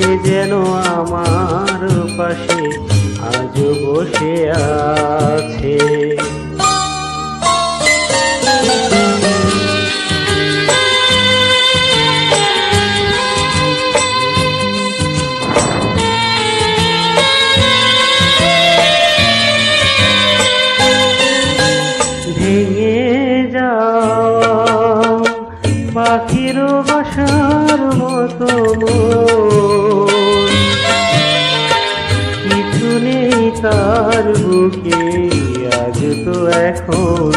সে যেন আমার পাশে আজ বসে আছে? ভেঙে যাওয়া পাখির বাসার মতো বুকে আজ তো এখন?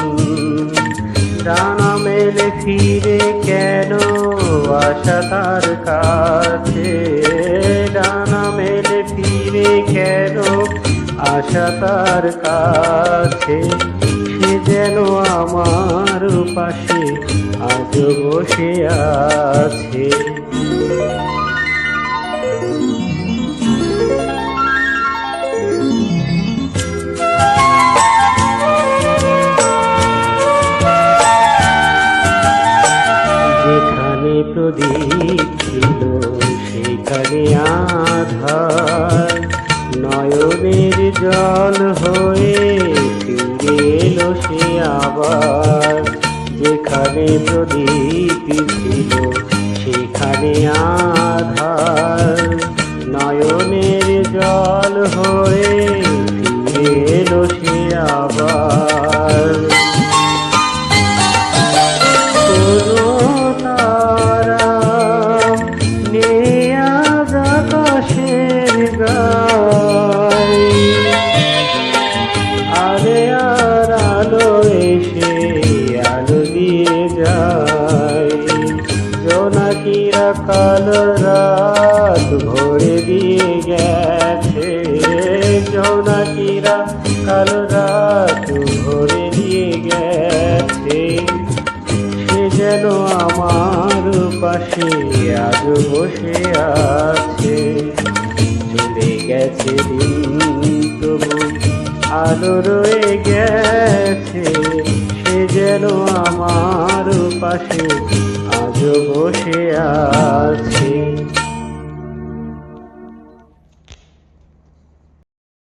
ডানা মেলে ফিরে কেন? আশা তার কাছে। ডানা মেলে ফিরে কেন? আশা তার কাছে। সে যেন আমার পাশে আজ বসে আছে। আধার, নয়নের জল হয়ে ফিরে এলো সে আবার। যেখানে প্রদীপ ছিল, সেখানে আধার, নয়নের জল হয়ে জোনাকিরা কালো রাত ভরে দিয়ে গেছে? জোনাকিরা কালো রাত ভরে দিয়ে গেছে? সে যেন আমার পাশে আজ বসে আছে। চলে গেছে দিন তবু আলো রয়ে গেছে। সে যেন আমার পাশে বসে আছে।